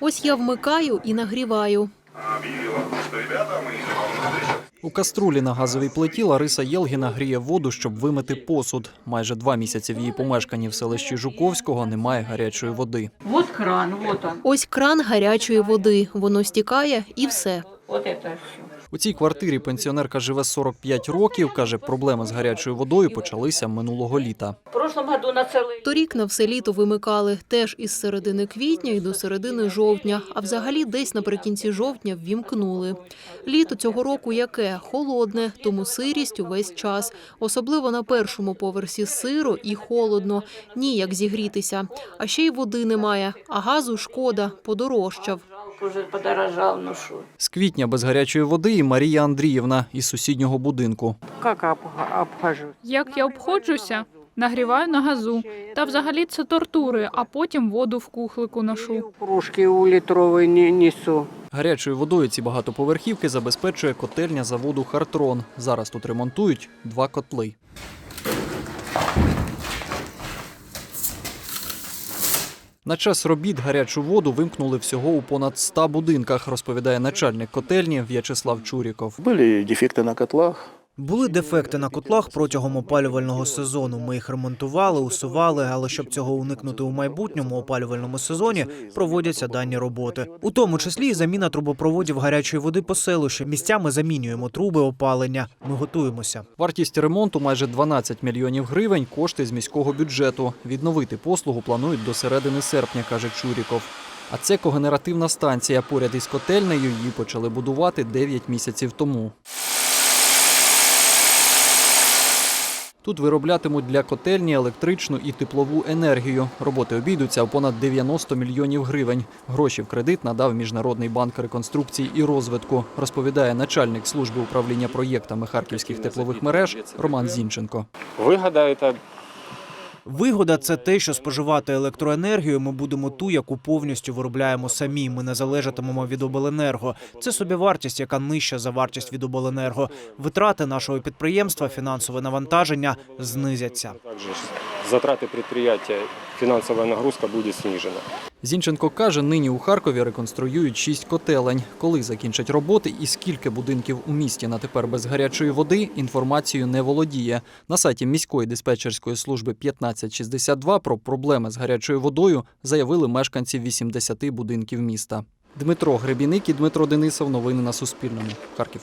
Ось я. Вмикаю і нагріваю. У каструлі на газовій плиті Лариса Єлгіна гріє воду, щоб вимити посуд. Майже два місяці в її помешканні в селищі Жуковського немає гарячої води. Вот кран, вот он. Ось кран гарячої води. Воно стікає і все. Вот это все. У цій квартирі пенсіонерка живе 45 років. каже, проблеми з гарячою водою почалися минулого літа. Торік на все літо вимикали теж із середини квітня і до середини жовтня, а взагалі десь наприкінці жовтня ввімкнули. Літо цього року яке холодне, тому сирість увесь час. Особливо на першому поверсі сиро і холодно. Ніяк зігрітися. А ще й води немає, а газу шкода, подорожчав. Уже подорожал, ну что. З квітня без гарячої води і Марія Андріївна із сусіднього будинку. Как обх- обхожу? Як я обходжуся? Нагріваю на газу. Та взагалі це тортури, а потім воду в кухлику ношу. Кружки у литровой не несу. Гарячою водою ці багатоповерхівки забезпечує котельня заводу Хартрон. Зараз тут ремонтують два котли. На час робіт гарячу воду вимкнули всього у понад 100 будинках, розповідає начальник котельні В'ячеслав Чуріков. Були дефекти на котлах. Були дефекти на котлах протягом опалювального сезону. Ми їх ремонтували, усували, але щоб цього уникнути у майбутньому опалювальному сезоні, проводяться дані роботи. У тому числі і заміна трубопроводів гарячої води по селищу. Місцями замінюємо труби опалення. Ми готуємося. Вартість ремонту майже 12 мільйонів гривень, кошти з міського бюджету. Відновити послугу планують до середини серпня, каже Чуріков. А це когенеративна станція. Поряд із котельнею її почали будувати 9 місяців тому. Тут вироблятимуть для котельні електричну і теплову енергію. Роботи обійдуться в понад 90 мільйонів гривень. Гроші в кредит надав Міжнародний банк реконструкції і розвитку, розповідає начальник служби управління проєктами харківських теплових мереж Роман Зінченко. Ви это Вигода це те, що споживати електроенергію ми будемо ту, яку повністю виробляємо самі. Ми не залежатимемо від обленерго. Це собівартість, яка нижча за вартість від обленерго. Витрати нашого підприємства, фінансове навантаження знизяться. Затрати затраты финансовая нагрузка будет снижена. Зінченко каже, нині у Харкові реконструюють шість котелень. Коли закінчать роботи і скільки будинків у місті на тепер без гарячої води, інформацією не володіє. На сайті міської диспетчерської служби 1562 про проблеми з гарячою водою заявили мешканці 80 будинків міста. Дмитро Гребіник і Дмитро Денисов. Новини на Суспільному. Харків.